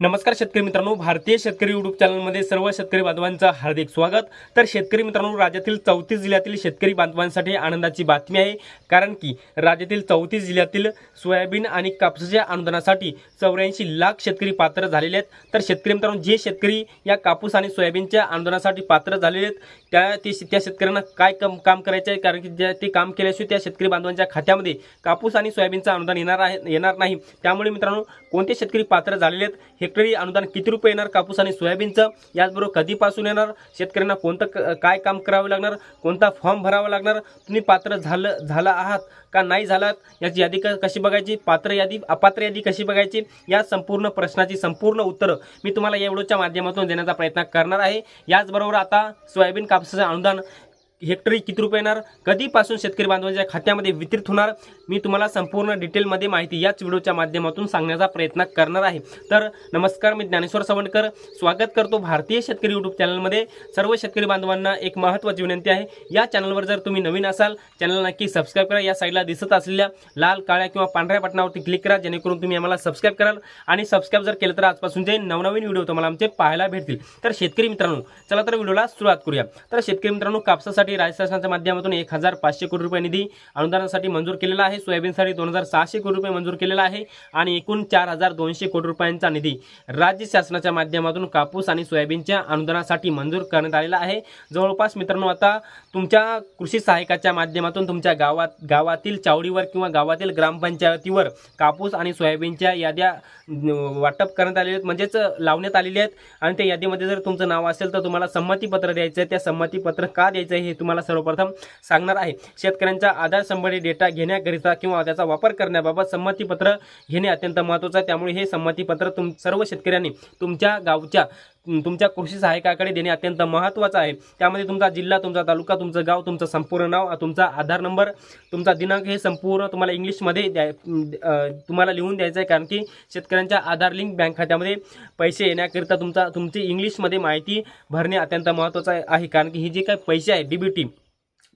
नमस्कार शेतकरी मित्रांनो भारतीय शेतकरी युट्यूब चॅनलमध्ये सर्व शेतकरी बांधवांचं हार्दिक स्वागत. तर शेतकरी मित्रांनो राज्यातील चौतीस जिल्ह्यातील शेतकरी बांधवांसाठी आनंदाची बातमी आहे. कारण की राज्यातील चौतीस जिल्ह्यातील सोयाबीन आणि कापसाच्या अनुदानासाठी चौऱ्याऐंशी लाख शेतकरी पात्र झालेले आहेत. तर शेतकरी मित्रांनो जे शेतकरी या कापूस आणि सोयाबीनच्या अनुदानासाठी पात्र झालेले आहेत त्या ते त्या शेतकऱ्यांना काय कम काम करायचे आहे? कारण की ज्या ते काम केल्याशिवाय त्या शेतकरी बांधवांच्या खात्यामध्ये कापूस आणि सोयाबीनचं अनुदान येणार आहे येणार नाही. त्यामुळे मित्रांनो कोणते शेतकरी पात्र झालेले आहेत हे हेक्टरी अनुदान किती रुपये येणार? कापूस आणि सोयाबीनचं? याचबरोबर कधीपासून येणार? शेतकऱ्यांना कोणतं क- काय काम करावं लागणार? कोणता फॉर्म भरावा लागणार? तुम्ही पात्र झालं झाला आहात का नाही झालात? याची यादी कशी बघायची? पात्र यादी अपात्र यादी कशी बघायची? या संपूर्ण प्रश्नाची संपूर्ण उत्तरं मी तुम्हाला या व्हिडिओच्या माध्यमातून देण्याचा प्रयत्न करणार आहे. याचबरोबर आता सोयाबीन कापसाचं अनुदान हेक्टरी किती रुपये येणार? कधीपासून शेतकरी बांधवांच्या खात्यामध्ये वितरित होणार? मी तुम्हाला संपूर्ण डिटेलमध्ये माहिती याच व्हिडिओच्या माध्यमातून सांगण्याचा प्रयत्न करणार आहे. तर नमस्कार मी ज्ञानेश्वर सवंडकर स्वागत करतो भारतीय शेतकरी यूट्यूब चॅनलमध्ये. सर्व शेतकरी बांधवांना एक महत्त्वाची विनंती आहे. या चॅनलवर जर तुम्ही नवीन असाल चॅनल नक्की सबस्क्राईब करा. या साईडला दिसत असलेल्या लाल काळ्या किंवा पांढऱ्या बटनावरती क्लिक करा जेणेकरून तुम्ही आम्हाला सबस्क्राईब कराल. आणि सबस्क्राईब जर केलं तर आजपासून जे नवनवीन व्हिडिओ तुम्हाला आमचे पाहायला भेटतील. तर शेतकरी मित्रांनो चला तर व्हिडिओला सुरुवात करूया. तर शेतकरी मित्रांनो कापसासाठी राज्य शासनाच्या माध्यमातून एक हजार पाचशे कोटी रुपये निधी अनुदानासाठी मंजूर केलेला आहे. सोयाबीनसाठी दोन हजार सहाशे कोटी रुपये मंजूर केलेला आहे आणि एकूण चार हजार दोनशे कोटी रुपयांचा निधी राज्य शासनाच्या माध्यमातून कापूस आणि सोयाबीनच्या अनुदानासाठी मंजूर करण्यात आलेला आहे. जवळपास मित्रांनो आता तुमच्या कृषी सहायकाच्या माध्यमातून तुमच्या गावात गावातील चावडीवर किंवा गावातील ग्रामपंचायतीवर कापूस आणि सोयाबीनच्या याद्या वाटप करण्यात आलेल्या आहेत. म्हणजेच लावण्यात आलेले आहेत. आणि त्या यादीमध्ये जर तुमचं नाव असेल तर तुम्हाला संमतीपत्र द्यायचं आहे. त्या संमतीपत्र का द्यायचं आहे हे तुम्हाला सर्वप्रथम सांगणार आहे. शेतकऱ्यांचा आधार संबंधी डेटा घेण्याकरिता किंवा त्याचा वापर करण्याबाबत संमतीपत्र घेणे अत्यंत महत्त्वाचं आहे. त्यामुळे हे संमतीपत्र तुम सर्व शेतकऱ्यांनी तुमच्या गावच्या तुमच्या कृषी सहायकाकडे देणे अत्यंत महत्त्वाचं आहे. त्यामध्ये तुमचा जिल्हा तुमचा तालुका तुमचं गाव तुमचं संपूर्ण नाव तुमचा आधार नंबर तुमचा दिनांक हे संपूर्ण तुम्हाला इंग्लिशमध्ये द्या तुम्हाला लिहून द्यायचं आहे. कारण की शेतकऱ्यांच्या आधार लिंक बँक खात्यामध्ये पैसे येण्याकरिता तुमचा तुमची इंग्लिशमध्ये माहिती भरणे अत्यंत महत्त्वाचं आहे. कारण की ही जी काही पैसे आहे डी बी टी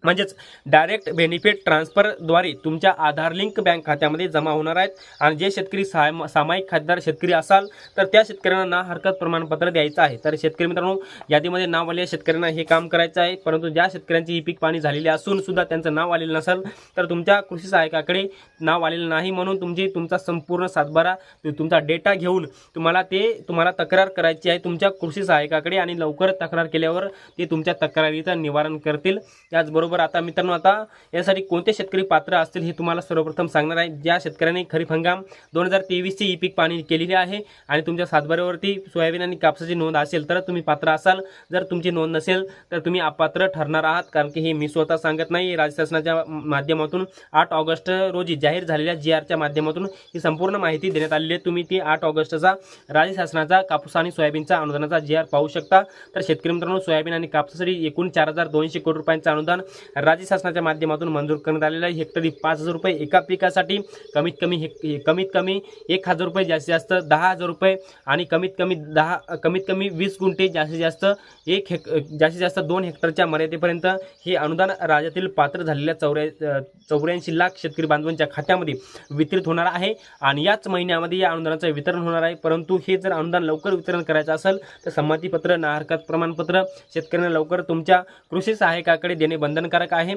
म्हणजेच डायरेक्ट बेनिफिट ट्रान्सफरद्वारे तुमच्या आधार लिंक बँक खात्यामध्ये जमा होणार आहेत. आणि जे शेतकरी साम सामायिक खातेदार शेतकरी असाल तर त्या शेतकऱ्यांना ना हरकत प्रमाणपत्र द्यायचं आहे. तर शेतकरी मित्रांनो यादीमध्ये नाव आलेल्या शेतकऱ्यांना हे काम करायचं आहे. परंतु ज्या शेतकऱ्यांची ही पीक पाणी झालेली असून सुद्धा त्यांचं नाव आलेलं नसेल तर तुमच्या कृषी सहायकाकडे नाव आलेलं नाही म्हणून तुमची तुमचा संपूर्ण सातबारा तुमचा डेटा घेऊन तुम्हाला ते तुम्हाला तक्रार करायची आहे. तुमच्या कृषी सहायकाकडे आणि लवकर तक्रार केल्यावर ते तुमच्या तक्रारीचं निवारण करतील. त्याचबरोबर आता मित्रांनो आता यासाठी कोणते शेतकरी पात्र असतील हे तुम्हाला सर्वप्रथम सांगणार आहे. ज्या शेतकऱ्यांनी खरीप हंगाम दोन हजार तेवीसची ई पीक पाणी केलेली आहे आणि तुमच्या सातबाऱ्यावरती सोयाबीन आणि कापसाची नोंद असेल तर तुम्ही पात्र असाल. जर तुमची नोंद नसेल तर तुम्ही अपात्र ठरणार आहात कारण की हे मी स्वतः सांगत नाही. राज्य शासनाच्या माध्यमातून आठ ऑगस्ट रोजी जाहीर झालेल्या जी आरच्या माध्यमातून ही संपूर्ण माहिती देण्यात आलेली आहे. तुम्ही ती आठ ऑगस्टचा राज्य शासनाचा कापूस आणि सोयाबीनचा अनुदानाचा जी आर पाहू शकता. तर शेतकरी मित्रांनो सोयाबीन आणि कापसासाठी एकूण चार हजार दोनशे कोटी रुपयांचं अनुदान राज्य शासनाच्या माध्यमातून मंजूर करण्यात आलेलं आहे. हेक्टरी पाच हजार रुपये एका पिकासाठी कमीत कमी हे कमीत कमी एक हजार रुपये जास्तीत जास्त दहा हजार रुपये आणि कमीत कमी दहा कमीत कमी वीस गुंठे जास्तीत जास्त एक हेक जास्तीत जास्त दोन हेक्टरच्या मर्यादेपर्यंत हे अनुदान राज्यातील पात्र झालेल्या चौऱ्या चौऱ्याऐंशी लाख शेतकरी बांधवांच्या खात्यामध्ये वितरित होणार आहे आणि याच महिन्यामध्ये या अनुदानाचं वितरण होणार आहे. परंतु हे जर अनुदान लवकर वितरण करायचं असेल तर संमतीपत्र ना हरकत प्रमाणपत्र शेतकऱ्यांना लवकर तुमच्या कृषी सहायकाकडे देणे बंधन बंधनकारक आहे.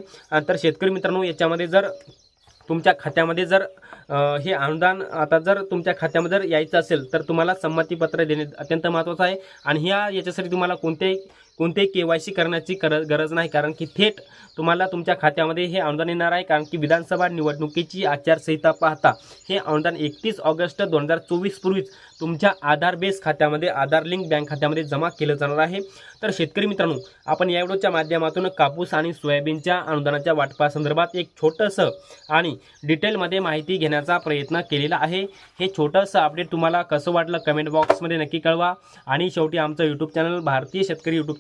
तर शेतकरी मित्रांनो याच्यामध्ये जर तुमच्या खात्यामध्ये जर हे अनुदान आता जर तुमच्या खात्यामध्ये जर यायचं असेल तर तुम्हाला संमतीपत्र देणे अत्यंत महत्त्वाचं आहे. आणि ह्या याच्यासाठी तुम्हाला कोणत्याही कोणतेही के वाय सी करण्याची गरज गरज नाही. कारण की थेट तुम्हाला तुमच्या खात्यामध्ये हे अनुदान येणार आहे. कारण की विधानसभा निवडणुकीची आचारसंहिता पाहता हे अनुदान एकतीस ऑगस्ट दोन हजार चोवीस पूर्वीच तुमच्या आधार बेस खात्यामध्ये आधार लिंक बँक खात्यामध्ये जमा केलं जाणार आहे. तर शेतकरी मित्रांनो आपण या व्हिडिओच्या माध्यमातून कापूस आणि सोयाबीनच्या अनुदानाच्या वाटपासंदर्भात एक छोटंसं आणि डिटेलमध्ये माहिती घेण्याचा प्रयत्न केलेला आहे. हे छोटंसं अपडेट तुम्हाला कसं वाटलं कमेंट बॉक्समध्ये नक्की कळवा. आणि शेवटी आमचं यूट्यूब चॅनल भारतीय शेतकरी यूट्यूब